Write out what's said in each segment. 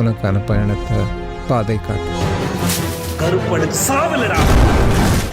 உனக்கான பயணத்தை பாதை கருப்பனுக்கு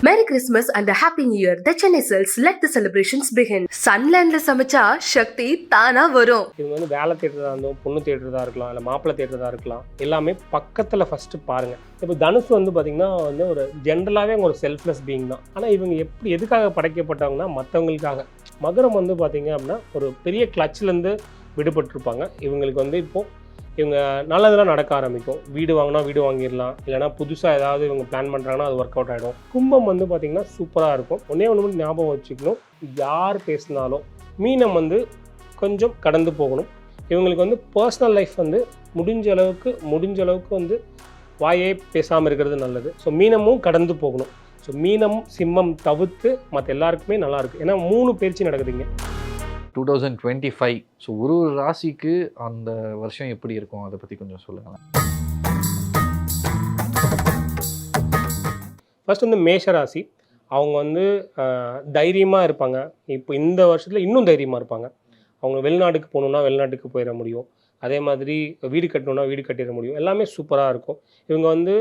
Merry Christmas and a Happy New Year. The Chennai Cells let the celebrations begin. Sunlandல சமைச்சா சக்தி தானா வரும். இவங்க வந்து வேலை தேடுறதா இருந்தோம் பொண்ணு தேடுறதா இருக்கலாம் இல்லை மாப்பிள்ளை தேடுறதா இருக்கலாம் எல்லாமே பக்கத்தில் ஃபஸ்ட்டு பாருங்கள் இப்போ தனுஷ் வந்து பார்த்திங்கன்னா வந்து ஒரு ஜென்ரலாகவே அவங்க ஒரு செல்ஃப்லெஸ் பீயிங் தான். ஆனால் இவங்க எப்படி எதுக்காக படைக்கப்பட்டவங்கன்னா மற்றவங்களுக்காக மகரம் வந்து பார்த்திங்க அப்படின்னா ஒரு பெரிய கிளச்சிலேருந்து விடுபட்டிருப்பாங்க. இவங்களுக்கு வந்து இப்போது இவங்க நல்லதெல்லாம் நடக்க ஆரம்பிக்கும். வீடு வாங்கினா வீடு வாங்கிடலாம். இல்லைனா புதுசாக ஏதாவது இவங்க பிளான் பண்ணுறாங்கன்னா அது ஒர்க் அவுட் ஆகிடும் கும்பம் வந்து பார்த்திங்கன்னா சூப்பராக இருக்கும். ஒன்றே ஒன்று மட்டும் ஞாபகம் வச்சுக்கணும். யார் பேசினாலும் மீனம் வந்து கொஞ்சம் கடந்து போகணும். இவங்களுக்கு வந்து பர்சனல் லைஃப் வந்து முடிஞ்ச அளவுக்கு முடிஞ்ச அளவுக்கு வந்து வாயே பேசாமல் இருக்கிறது நல்லது. ஸோ மீனமும் கடந்து போகணும். ஸோ மீனம் சிம்மம் தவிர்த்து மற்ற எல்லாருக்குமே நல்லாயிருக்கு ஏன்னா மூணு பயிற்சி நடக்குதுங்க two thousand twenty five so ஒரு ஒரு ராசிக்கு அந்த வருஷம் எப்படி இருக்கும்? அதை பற்றி கொஞ்சம் சொல்லுங்களேன். ஃபர்ஸ்ட் வந்து மேஷ ராசி. அவங்க வந்து தைரியமாக இருப்பாங்க. இப்போ இந்த வருஷத்தில் இன்னும் தைரியமாக இருப்பாங்க. அவங்க வெளிநாட்டுக்கு போகணுன்னா வெளிநாட்டுக்கு போயிட முடியும். அதே மாதிரி வீடு கட்டணுன்னா வீடு கட்டிட முடியும். எல்லாமே சூப்பராக இருக்கும். இவங்க வந்து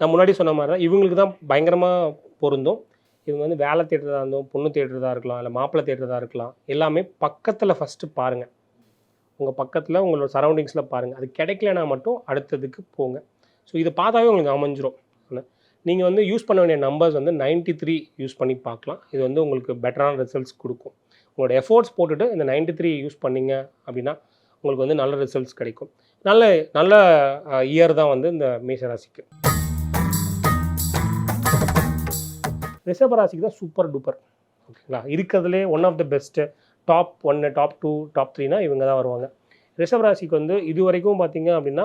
நான் முன்னாடி சொன்ன மாதிரி தான் இவங்களுக்கு தான் பயங்கரமாக பொருந்தும். இவங்க வந்து வேலை தேடுறதா இருந்தோம் பொண்ணு தேடுறதா இருக்கலாம் இல்லை மாப்பிள்ளை தேடுறதா இருக்கலாம் எல்லாமே பக்கத்தில் ஃபஸ்ட்டு பாருங்கள் உங்கள் பக்கத்தில் உங்களோட சரௌண்டிங்ஸில் பாருங்கள் அது கிடைக்கலனா மட்டும் அடுத்ததுக்கு போங்க. ஸோ இதை பார்த்தாவே உங்களுக்கு அமைஞ்சிரும். நீங்கள் வந்து யூஸ் பண்ண வேண்டிய நம்பர்ஸ் வந்து 93 த்ரீ யூஸ் பண்ணி பார்க்கலாம். இது வந்து உங்களுக்கு பெட்டரான ரிசல்ட்ஸ் கொடுக்கும். உங்களோட எஃபோர்ட்ஸ் போட்டுட்டு இந்த 93 த்ரீ யூஸ் பண்ணீங்க அப்படின்னா உங்களுக்கு வந்து நல்ல ரிசல்ட்ஸ் கிடைக்கும். நல்ல நல்ல இயர் தான் வந்து இந்த மேஷராசிக்கு ரிஷபராசிக்கு தான் சூப்பர் டூப்பர் ஓகேங்களா? இருக்கிறதுலே one of the best top ஒன்று டாப் டூ டாப் த்ரீனா இவங்க தான் வருவாங்க. ரிஷபராசிக்கு வந்து இது வரைக்கும் பார்த்தீங்க அப்படின்னா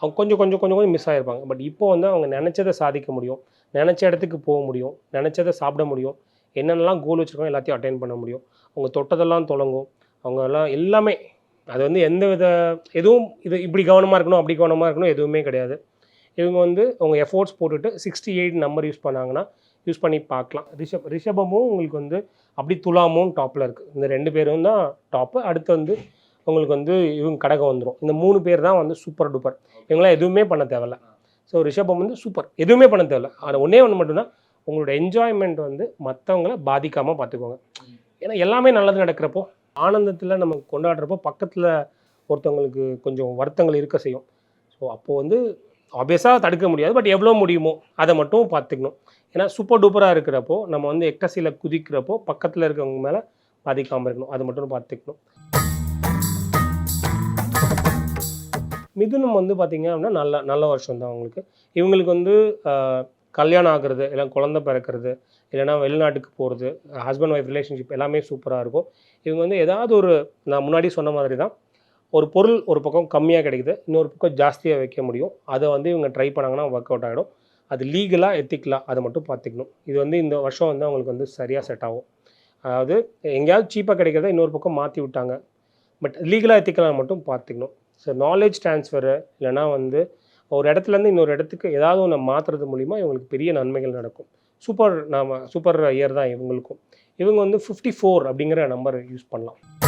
அவங்க கொஞ்சம் கொஞ்சம் கொஞ்சம் கொஞ்சம் மிஸ் ஆகிருப்பாங்க பட் இப்போ வந்து அவங்க நினச்சதை சாதிக்க முடியும். நினச்ச இடத்துக்கு போக முடியும். நினச்சதை சாப்பிட முடியும். என்னென்னலாம் கோல் வச்சுருக்கோம் எல்லாத்தையும் அட்டைன் பண்ண முடியும். அவங்க தொட்டதெல்லாம் தொடங்கும். அவங்கெல்லாம் எல்லாமே அது வந்து எந்த வித எதுவும் இது இப்படி கவனமாக இருக்கணும் அப்படி கவனமாக இருக்கணும் எதுவுமே கிடையாது. இவங்க வந்து அவங்க எஃபோர்ட்ஸ் போட்டுட்டு சிக்ஸ்டி எயிட் நம்பர் யூஸ் பண்ணாங்கன்னா யூஸ் பண்ணி பார்க்கலாம். ரிஷப் ரிஷபமும் உங்களுக்கு வந்து அப்படி துலாமும் டாப்பில் இருக்குது இந்த ரெண்டு பேரும் தான் டாப்பு அடுத்து வந்து உங்களுக்கு வந்து இவங்க கடகம் வந்துடும் இந்த மூணு பேர் தான் வந்து சூப்பர் டூப்பர் இவங்களாம் எதுவுமே பண்ண தேவையில்ல. ஸோ ரிஷபம் வந்து சூப்பர் எதுவுமே பண்ண தேவையில்ல. ஆனால் ஒன்றே ஒன்று மட்டும்தான். உங்களோட என்ஜாய்மெண்ட் வந்து மற்றவங்கள பாதிக்காமல் பார்த்துக்கோங்க. ஏன்னா எல்லாமே நல்லது நடக்கிறப்போ ஆனந்தத்தில் நம்ம கொண்டாடுறப்போ பக்கத்தில் ஒருத்தவங்களுக்கு கொஞ்சம் வருத்தங்கள் இருக்க செய்யும். ஸோ அப்போது வந்து ஆப்வியஸாக தடுக்க முடியாது பட் எவ்வளோ முடியுமோ அதை மட்டும் பார்த்துக்கணும். ஏன்னா சூப்பர் டூப்பராக இருக்கிறப்போ நம்ம வந்து எக்டசியில் குதிக்கிறப்போ பக்கத்தில் இருக்கவங்க மேலே பாதிக்காமல் இருக்கணும். அது மட்டும் பார்த்துக்கணும். மிதுனம் வந்து பார்த்திங்க அப்படின்னா நல்ல நல்ல வருஷம் தான் அவங்களுக்கு. இவங்களுக்கு வந்து கல்யாணம் ஆகிறது இல்லை குழந்த பிறக்கிறது இல்லைன்னா வெளிநாட்டுக்கு போகிறது ஹஸ்பண்ட் ஒய்ஃப் ரிலேஷன்ஷிப் எல்லாமே சூப்பராக இருக்கும். இவங்க வந்து ஏதாவது ஒரு நான் முன்னாடி சொன்ன மாதிரி தான் ஒரு பொருள் ஒரு பக்கம் கம்மியாக கிடைக்குது இன்னொரு பக்கம் ஜாஸ்தியாக வைக்க முடியும். அதை வந்து இவங்க ட்ரை பண்ணாங்கன்னா ஒர்க் அவுட் ஆகிடும் அது லீகலாக எத்திக்கலாம் அதை மட்டும் பார்த்துக்கணும். இது வந்து இந்த வருஷம் வந்து அவங்களுக்கு வந்து சரியாக செட் ஆகும். அதாவது எங்கேயாவது சீப்பாக கிடைக்கிறத இன்னொரு பக்கம் மாற்றி விட்டாங்க. பட் லீகலாக எத்திக்கலாம் மட்டும் பார்த்துக்கணும். ஸோ நாலேஜ் ட்ரான்ஸ்ஃபரு இல்லைனா வந்து ஒரு இடத்துலேருந்து இன்னொரு இடத்துக்கு ஏதாவது ஒன்று மாற்றுறது மூலிமா இவங்களுக்கு பெரிய நன்மைகள் நடக்கும். சூப்பர் நாம சூப்பர் இயர் தான் இவங்களுக்கும். இவங்க வந்து ஃபிஃப்டி ஃபோர் அப்படிங்கிற நம்பர் யூஸ் பண்ணலாம்.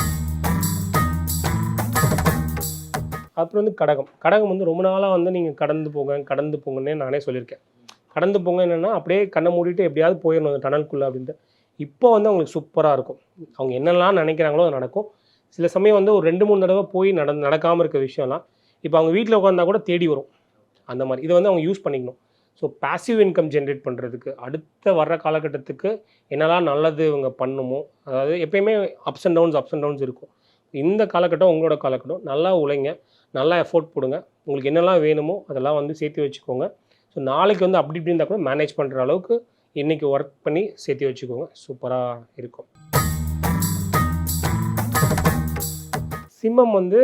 அப்புறம் வந்து கடகம். கடகம் வந்து ரொம்ப நாளாக வந்து நீங்கள் கடந்து போங்க கடந்து போங்கன்னே நானே சொல்லியிருக்கேன். கடந்து போங்க என்னென்னா அப்படியே கண்ணை மூடிட்டு எப்படியாவது போயிடணும் அந்த டனல்குள்ளே அப்படின்ட்டு. இப்போ வந்து அவங்களுக்கு சூப்பராக இருக்கும். அவங்க என்னெல்லாம் நினைக்கிறாங்களோ அது நடக்கும். சில சமயம் வந்து ஒரு ரெண்டு மூணு தடவை போய் நட நடக்காமல் இருக்க விஷயம்லாம் இப்போ அவங்க வீட்டில் உட்காந்தா கூட தேடி வரும். அந்த மாதிரி. இதை வந்து அவங்க யூஸ் பண்ணிக்கணும். ஸோ பாசிவ் இன்கம் ஜென்ரேட் பண்ணுறதுக்கு அடுத்த வர்ற காலகட்டத்துக்கு என்னெல்லாம் நல்லது இவங்க பண்ணுமோ அதாவது எப்பயுமே ups and downs ups and downs இருக்கும். இந்த காலகட்டம் உங்களோட காலகட்டம். நல்லா உழைங்க. நல்லா எஃபோர்ட் போடுங்க. உங்களுக்கு என்னெல்லாம் வேணுமோ அதெல்லாம் வந்து சேர்த்து வச்சுக்கோங்க. ஸோ நாளைக்கு வந்து அப்படி இப்படி இருந்தால் கூட மேனேஜ் பண்ணுற அளவுக்கு இன்றைக்கி ஒர்க் பண்ணி சேர்த்து வச்சுக்கோங்க. சூப்பராக இருக்கும். சிம்மம் வந்து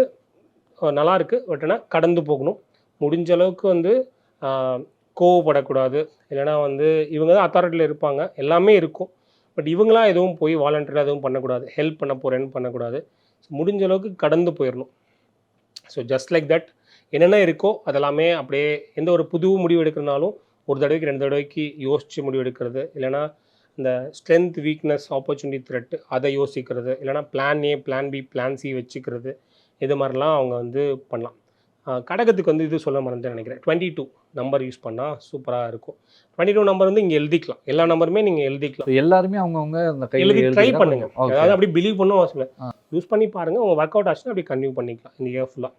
நல்லா இருக்குது பட் ஆனால் கடந்து போகணும். முடிஞ்ச அளவுக்கு வந்து கோவப்படக்கூடாது. இல்லைன்னா வந்து இவங்க தான் அத்தாரிட்டியில் இருப்பாங்க. எல்லாமே இருக்கும். பட் இவங்களாம் எதுவும் போய் வாலண்டியராக எதுவும் பண்ணக்கூடாது. ஹெல்ப் பண்ண போகிறேன்னு பண்ணக்கூடாது. முடிஞ்ச அளவுக்கு கடந்து போயிடணும் ஸோ ஜஸ்ட் லைக் தட் என்னென்ன இருக்கோ அதெல்லாமே அப்படியே எந்த ஒரு புது முடிவு எடுக்கிறனாலும் ஒரு தடவைக்கு ரெண்டு தடவைக்கு யோசித்து முடிவு எடுக்கிறது. இல்லைன்னா இந்த ஸ்ட்ரென்த் வீக்னஸ் ஆப்பர்ச்சுனிட்டி த்ரெட் அதை யோசிக்கிறது. இல்லைனா plan A plan B plan C வச்சுக்கிறது. இது மாதிரிலாம் அவங்க வந்து பண்ணலாம். கடகத்துக்கு வந்து இது சொல்ல மறந்துட்டேன் நினைக்கிறேன். டுவெண்ட்டி டூ நம்பர் யூஸ் பண்ணால் சூப்பராக இருக்கும். டுவெண்ட்டி டூ நம்பர் வந்து இங்கே எழுதிக்கலாம். எல்லா நம்பருமே நீங்கள் எழுதிக்கலாம். எல்லாருமே அவங்கவுங்க அந்த எழுதி ட்ரை பண்ணுங்க. அதாவது அப்படி பிலீவ் பண்ணும் அவசியம் இல்லை. யூஸ் பண்ணி பாருங்க. உங்க ஒர்க் அவுட் ஆச்சுன்னா அப்படி கன்டினியூ பண்ணிக்கலாம். இந்த இயர் ஃபுல்லாக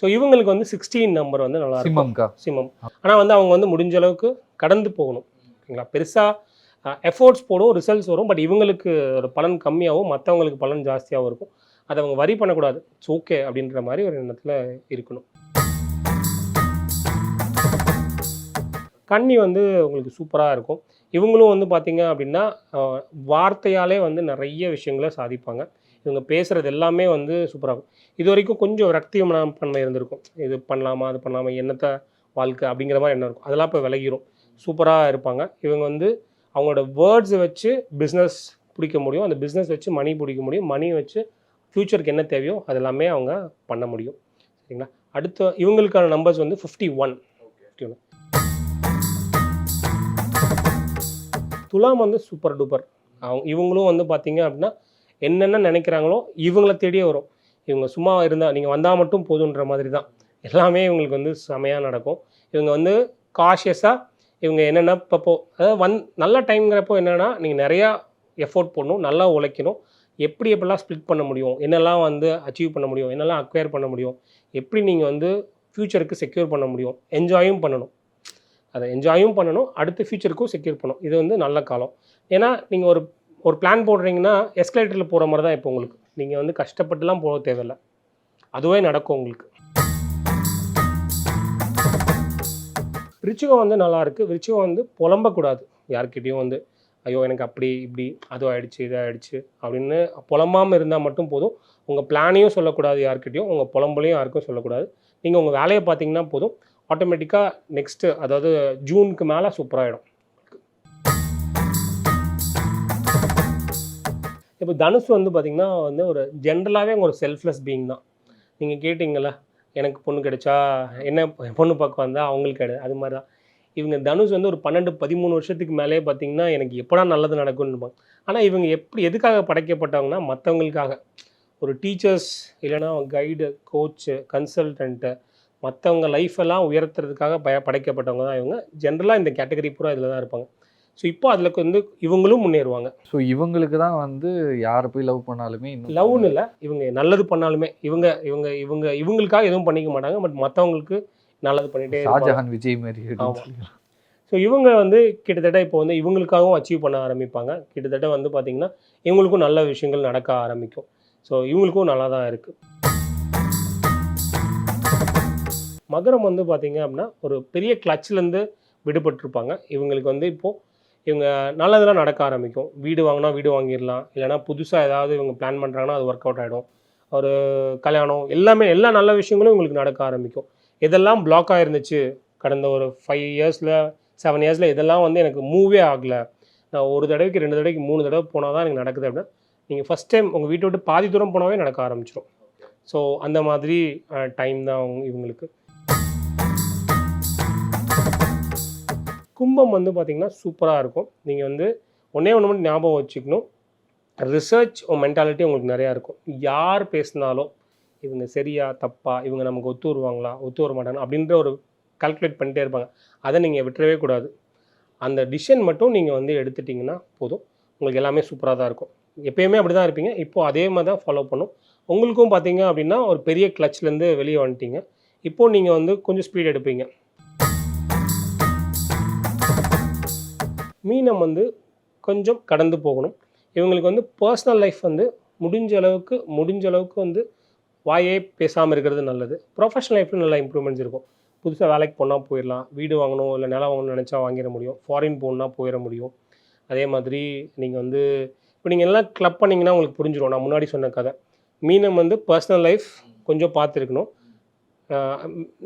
ஸோ இவங்களுக்கு வந்து சிக்ஸ்டீன் நம்பர் வந்து நல்லா இருக்கும். சிம்மம்க்கா சிமம் ஆனால் வந்து அவங்க வந்து முடிஞ்ச அளவுக்கு கடந்து போகணும். ஓகேங்களா? பெருசாக எஃபோர்ட்ஸ் போடும் ரிசல்ட்ஸ் வரும். பட் இவங்களுக்கு ஒரு பலன் கம்மியாகவும் மற்றவங்களுக்கு பலன் ஜாஸ்தியாகவும் இருக்கும். அதை அவங்க வரி பண்ணக்கூடாது. இட்ஸ் ஓகே அப்படின்ற மாதிரி ஒரு எண்ணத்தில் இருக்கணும். கன்னி வந்து உங்களுக்கு சூப்பராக இருக்கும். இவங்களும் வந்து பார்த்தீங்க அப்படின்னா வார்த்தையாலே வந்து நிறைய விஷயங்களை சாதிப்பாங்க. இவங்க பேசுகிறது எல்லாமே வந்து சூப்பராக இருக்கும். இது வரைக்கும் கொஞ்சம் ரக்தி மனப்பான்மை இருந்திருக்கும். இது பண்ணலாமா அது பண்ணலாமா என்னத்தை வாழ்க்கை அப்படிங்கிற மாதிரி எண்ணம் இருக்கும். அதெல்லாம் இப்போ விலகிரும். சூப்பராக இருப்பாங்க. இவங்க வந்து அவங்களோட வேர்ட்ஸை வச்சு பிஸ்னஸ் பிடிக்க முடியும். அந்த பிஸ்னஸ் வச்சு மணி பிடிக்க முடியும். மணி வச்சு ஃப்யூச்சருக்கு என்ன தேவையோ அது எல்லாமே அவங்க பண்ண முடியும். சரிங்களா? அடுத்த இவங்களுக்கான நம்பர்ஸ் வந்து ஃபிஃப்டி ஒன் ஃபிஃப்டி துலாம் வந்து சூப்பர் டூப்பர் அவங்க இவங்களும் வந்து பார்த்தீங்க அப்படின்னா என்னென்ன நினைக்கிறாங்களோ இவங்களை தேடியே வரும். இவங்க சும்மா இருந்தால் நீங்கள் வந்தால் மட்டும் போதுன்ற மாதிரி தான் எல்லாமே இவங்களுக்கு வந்து செமையாக நடக்கும். இவங்க வந்து காஷியஸாக இவங்க என்னென்ன இப்போ அதாவது வந் நல்ல டைம்ங்கிறப்போ என்னென்னா நீங்கள் நிறையா எஃபோர்ட் போடணும் நல்லா உழைக்கணும். எப்படி எப்படிலாம் ஸ்ப்ளிட் பண்ண முடியும்? என்னெல்லாம் வந்து அச்சீவ் பண்ண முடியும்? என்னெல்லாம் அக்வயர் பண்ண முடியும்? எப்படி நீங்கள் வந்து ஃப்யூச்சருக்கு செக்யூர் பண்ண முடியும்? என்ஜாயும் பண்ணணும். அதை என்ஜாயும் பண்ணணும் அடுத்த ஃப்யூச்சருக்கும் செக்யூர் பண்ணணும். இது வந்து நல்ல காலம். ஏன்னா நீங்கள் ஒரு ஒரு பிளான் போடுறீங்கன்னா எஸ்கலேட்டரில் போகிற மாதிரி தான் இப்போ உங்களுக்கு. நீங்கள் வந்து கஷ்டப்பட்டுலாம் போக தேவையில்லை. அதுவே நடக்கும் உங்களுக்கு. விருச்சிகம் வந்து நல்லாயிருக்கு விருச்சிகம் வந்து புலம்பக்கூடாது. யாருக்கிட்டேயும் வந்து ஐயோ எனக்கு அப்படி இப்படி அது ஆயிடுச்சு இது ஆயிடுச்சு அப்படின்னு புலம்பாமல் இருந்தால் மட்டும் போதும். உங்கள் பிளானையும் சொல்லக்கூடாது யாருக்கிட்டேயும் உங்கள் புலம்பலையும் யாருக்கும் சொல்லக்கூடாது. நீங்கள் உங்கள் வேலையை பார்த்தீங்கன்னா போதும். ஆட்டோமேட்டிக்காக நெக்ஸ்ட்டு அதாவது ஜூனுக்கு மேலே சூப்பராகிடும் இப்போ தனுஷ் வந்து பார்த்திங்கன்னா வந்து ஒரு ஜென்ரலாகவே ஒரு செல்ஃப்லெஸ் பீயிங் தான். நீங்கள் கேட்டிங்கள எனக்கு பொண்ணு கிடைச்சா என்ன பொண்ணு பார்க்க வந்தால் அவங்களுக்கு கிடையாது அது மாதிரி தான். இவங்க தனுஷ் வந்து ஒரு பன்னெண்டு பதிமூணு வருஷத்துக்கு மேலே பார்த்தீங்கன்னா எனக்கு எப்படா நல்லது நடக்கும்னுப்பாங்க ஆனால் இவங்க எப்படி எதுக்காக படைக்கப்பட்டவங்கன்னா மற்றவங்களுக்காக ஒரு டீச்சர்ஸ் இல்லைன்னா கைடு கோச்சு கன்சல்டன்ட்டு மற்றவங்க லைஃப் எல்லாம் உயர்த்துறதுக்காக பய படைக்கப்பட்டவங்க தான் இவங்க. ஜென்ரலாக இந்த கேட்டகரி பூரா இதில் தான் இருப்பாங்க. ஸோ இப்போ அதில் வந்து இவங்களும் முன்னேறுவாங்க. ஸோ இவங்களுக்கு தான் வந்து யாரை போய் லவ் பண்ணாலுமே லவ்னு இல்லை இவங்க நல்லது பண்ணாலுமே இவங்க இவங்க இவங்க இவங்களுக்காக எதுவும் பண்ணிக்க மாட்டாங்க. பட் மற்றவங்களுக்கு நல்லது பண்ணிட்டே ஷாஜஹான் விஜய் மாதிரி. ஸோ இவங்க வந்து கிட்டத்தட்ட இப்போ வந்து இவங்களுக்காகவும் அச்சீவ் பண்ண ஆரம்பிப்பாங்க. கிட்டத்தட்ட வந்து பார்த்திங்கன்னா இவங்களுக்கும் நல்ல விஷயங்கள் நடக்க ஆரம்பிக்கும். ஸோ இவங்களுக்கும் நல்லா தான் இருக்குது மகரம் வந்து பார்த்திங்க அப்படின்னா ஒரு பெரிய கிளச்சிலேருந்து விடுபட்டிருப்பாங்க. இவங்களுக்கு வந்து இப்போது இவங்க நல்லதெல்லாம் நடக்க ஆரம்பிக்கும். வீடு வாங்கினா வீடு வாங்கிடலாம். இல்லைனா புதுசாக ஏதாவது இவங்க பிளான் பண்ணுறாங்கன்னா அது ஒர்க் அவுட் ஆகிடும் ஒரு கல்யாணம் எல்லாமே எல்லா நல்ல விஷயங்களும் இவங்களுக்கு நடக்க ஆரம்பிக்கும். இதெல்லாம் பிளாக் ஆகிருந்துச்சு கடந்த ஒரு ஃபைவ் இயர்ஸில் செவன் இயர்ஸில் இதெல்லாம் வந்து எனக்கு மூவே ஆகலை. நான் ஒரு தடவைக்கு ரெண்டு தடவைக்கு மூணு தடவை போனால் தான் எனக்கு நடக்குது அப்படின்னா நீங்கள் ஃபஸ்ட் டைம் உங்கள் வீட்டை விட்டு பாதி தூரம் போனாவே நடக்க ஆரம்பிச்சிடும் ஸோ அந்த மாதிரி டைம் தான் அவங்க இவங்களுக்கு. கும்பம் வந்து பார்த்திங்கன்னா சூப்பராக இருக்கும். நீங்கள் வந்து ஒன்றே ஒன்று மட்டும் ஞாபகம் வச்சுக்கணும். ரிசர்ச் மென்டாலிட்டி உங்களுக்கு நிறையா இருக்கும். யார் பேசினாலும் இவங்க சரியா தப்பா இவங்க நமக்கு ஒத்து வருவாங்களா ஒத்து வர மாட்டாங்க அப்படின்ற ஒரு கால்குலேட் பண்ணிட்டே இருப்பாங்க. அதை நீங்கள் விட்டுறவே கூடாது. அந்த டிசிஷன் மட்டும் நீங்கள் வந்து எடுத்துட்டிங்கன்னா போதும். உங்களுக்கு எல்லாமே சூப்பராக தான் இருக்கும். எப்பயுமே அப்படி தான் இருப்பீங்க. இப்போது அதே மாதிரி தான் ஃபாலோ பண்ணும். உங்களுக்கும் பார்த்தீங்க அப்படின்னா ஒரு பெரிய கிளச்லேருந்து வெளியே வந்துட்டீங்க. இப்போது நீங்கள் வந்து கொஞ்சம் ஸ்பீட் எடுப்பீங்க. மீனம் வந்து கொஞ்சம் கடந்து போகணும். இவங்களுக்கு வந்து பர்சனல் லைஃப் வந்து முடிஞ்ச அளவுக்கு முடிஞ்ச அளவுக்கு வந்து வாயே பேசாமல் இருக்கிறது நல்லது. ப்ரொஃபஷனல் லைஃப்பில் நல்லா இம்ப்ரூவ்மெண்ட்ஸ் இருக்கும். புதுசாக வேலைக்கு போனால் போயிடலாம். வீடு வாங்கணும் இல்லை நிலம் வாங்கணும்னு நினச்சா வாங்கிட முடியும். ஃபாரின் போகணுன்னா போயிட முடியும். அதே மாதிரி நீங்கள் வந்து இப்போ நீங்கள் எல்லாம் கிளப் பண்ணிங்கன்னா உங்களுக்கு புரிஞ்சிடும் நான் முன்னாடி சொன்ன கதை. மீனம் வந்து பர்சனல் லைஃப் கொஞ்சம் பார்த்துருக்கணும்.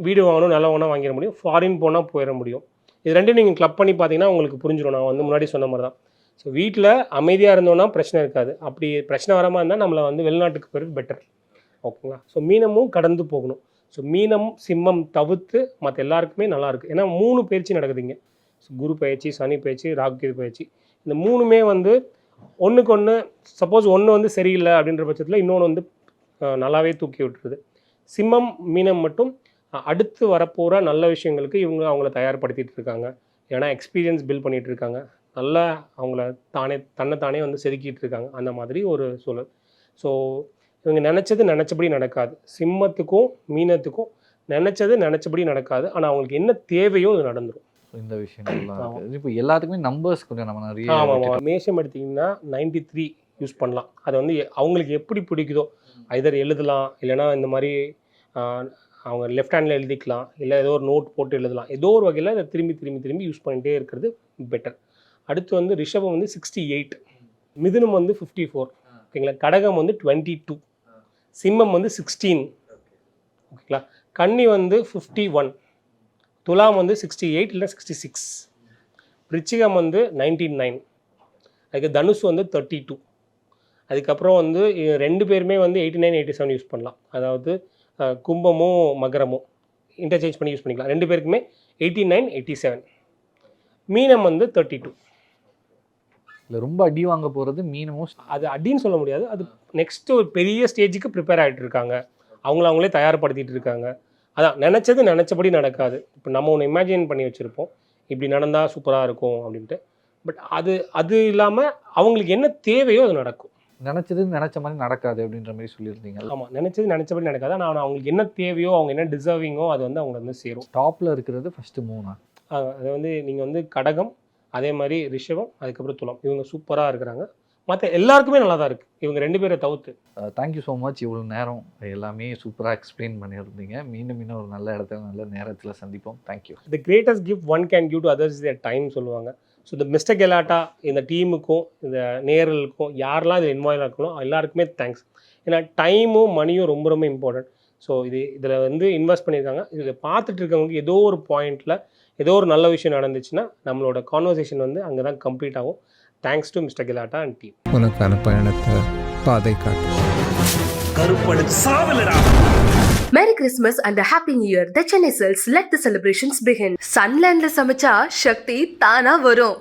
வீடு வாங்கணும் நிலம் வாங்கினா வாங்கிட முடியும். ஃபாரின் போனால் போயிட முடியும். இது ரெண்டும் நீங்கள் கிளப் பண்ணி பார்த்தீங்கன்னா உங்களுக்கு புரிஞ்சிடும் நான் வந்து முன்னாடி சொன்ன மாதிரி தான் ஸோ வீட்டில் அமைதியாக இருந்தோம்னா பிரச்சனை இருக்காது. அப்படி பிரச்சனை வராமல் இருந்தால் நம்மளை வந்து வெளிநாட்டுக்கு போகிறது பெட்டர் ஓகேங்களா? ஸோ மீனமும் கடந்து போகணும். ஸோ மீனம் சிம்மம் தவிர்த்து மற்ற எல்லாருக்குமே நல்லாயிருக்கு ஏன்னா மூணு பயிற்சி நடக்குதுங்க. ஸோ குரு பயிற்சி சனி பயிற்சி ராகுகேது பயிற்சி. இந்த மூணுமே வந்து ஒன்றுக்கு ஒன்று சப்போஸ் ஒன்று வந்து சரியில்லை அப்படின்ற பட்சத்தில் இன்னொன்று வந்து நல்லாவே தூக்கி விட்டுருது. சிம்மம் மீனம் மட்டும் அடுத்து வரப்போகிற நல்ல விஷயங்களுக்கு இவங்க அவங்கள தயார்படுத்திட்டு இருக்காங்க. ஏன்னா எக்ஸ்பீரியன்ஸ் பில்ட் பண்ணிட்டு இருக்காங்க. நல்லா அவங்கள தானே தன்னைத்தானே வந்து செதுக்கிட்டு இருக்காங்க. அந்த மாதிரி ஒரு சூழல். ஸோ இவங்க நினச்சது நினச்சபடி நடக்காது. சிம்மத்துக்கும் மீனத்துக்கும் நினச்சது நினச்சபடி நடக்காது. ஆனால் அவங்களுக்கு என்ன தேவையோ அது நடந்துடும் இந்த இருக்குது. இப்போ எல்லாத்துக்குமே நம்பர்ஸ் கொஞ்சம் நம்ம நிறைய ஆமாம் மேஷம் எடுத்திங்கன்னா நைன்டி த்ரீ யூஸ் பண்ணலாம். அதை வந்து அவங்களுக்கு எப்படி பிடிக்குதோ ஐதர் எழுதலாம் இல்லைன்னா இந்த மாதிரி அவங்க லெஃப்ட் ஹேண்டில் எழுதிக்கலாம் இல்லை ஏதோ ஒரு நோட் போட்டு எழுதலாம். ஏதோ ஒரு வகையில் இதை திரும்பி திரும்பி திரும்பி யூஸ் பண்ணிகிட்டே இருக்கிறது பெட்டர் அடுத்து வந்து ரிஷபம் வந்து சிக்ஸ்டி எயிட் மிதுனம் வந்து ஃபிஃப்டி ஃபோர் ஓகேங்களா? கடகம் வந்து டுவெண்ட்டி டூ சிம்மம் வந்து சிக்ஸ்டீன் ஓகேங்களா? கன்னி வந்து ஃபிஃப்டி ஒன் துலாம் வந்து சிக்ஸ்டி எயிட் இல்லை சிக்ஸ்டி சிக்ஸ் பிரிச்சிகம் வந்து நைன்டீன் நைன் அதுக்கு தனுஷ் வந்து தேர்ட்டி டூ அதுக்கப்புறம் வந்து ரெண்டு பேருமே வந்து eighty nine eighty seven use பண்ணலாம். அதாவது கும்பமும் மகரமும். இன்டர்சேஞ்ச் பண்ணி யூஸ் பண்ணிக்கலாம். ரெண்டு பேருக்குமே எயிட்டி நைன் எயிட்டி செவன் மீனம் வந்து தேர்ட்டி டூ இல்ல ரொம்ப அடி வாங்க போறது மீனமும் அது அடின்னு சொல்ல முடியாது. அது நெக்ஸ்ட் ஒரு பெரிய ஸ்டேஜுக்கு ப்ரிப்பேர் ஆகிட்டு இருக்காங்க. அவங்கள அவங்களே தயார்படுத்திட்டு இருக்காங்க. அதான் நினச்சது நினச்சபடி நடக்காது. இப்போ நம்ம ஒன்று இமேஜின் பண்ணி வச்சுருப்போம். இப்படி நடந்தால் சூப்பராக இருக்கும் அப்படின்ட்டு. பட் அது அது இல்லாமல் அவங்களுக்கு என்ன தேவையோ அது நடக்கும். நினைச்சது நினைச்ச மாதிரி நடக்காது அப்படின்ற மாதிரி சொல்லியிருந்தீங்க. ஆமாம் நினச்சது நினச்சபடி நடக்காது. ஆனால் அவங்களுக்கு என்ன தேவையோ அவங்க என்ன டிசர்விங்கோ அது வந்து அவங்க வந்து சேரும். டாப்ல இருக்கிறது ஃபர்ஸ்ட் மூணா? அது வந்து நீங்கள் வந்து கடகம் அதே மாதிரி ரிஷபம் அதுக்கப்புறம் துலம். இவங்க சூப்பராக இருக்கிறாங்க. மற்ற எல்லாருக்குமே நல்லா தான் இருக்குது இவங்க ரெண்டு பேரை தவிர்த்து. தேங்க்யூ ஸோ மச் இவ்வளோ நேரம் எல்லாமே சூப்பராக எக்ஸ்பிளைன் பண்ணியிருந்தீங்க. மீண்டும் மீண்டும் ஒரு நல்ல இடத்துல நல்ல நேரத்தில் சந்திப்போம். Thank you the greatest gift one can give to others their time சொல்லுவாங்க. ஸோ இந்த மிஸ்டர் கெலாட்டா இந்த டீமுக்கும் இந்த நேர்களுக்கும் யாரெல்லாம் இதில் இன்வால்வ் இருக்கணும் எல்லாருக்குமே தேங்க்ஸ் ஏன்னா டைமும் மணியும் ரொம்ப ரொம்ப இம்பார்ட்டன்ட் ஸோ இது இதில் வந்து இன்வெஸ்ட் பண்ணியிருக்காங்க. இதில் பார்த்துட்டு இருக்கவங்களுக்கு ஏதோ ஒரு பாயிண்டில் ஏதோ ஒரு நல்ல விஷயம் நடந்துச்சுன்னா நம்மளோட கான்வர்சேஷன் வந்து அங்கே தான் கம்ப்ளீட் ஆகும். தேங்க்ஸ் டு மிஸ்டர் கெலாட்டா அண்ட் டீம் உனக்கான பயணத்தை பாதை காட்டு கருப்பனுக்கு சாவலடா. Merry Christmas and a Happy New Year. The Chennai Cells let the celebrations begin. Sunlandல சமைச்சா சக்தி தானா வரும்.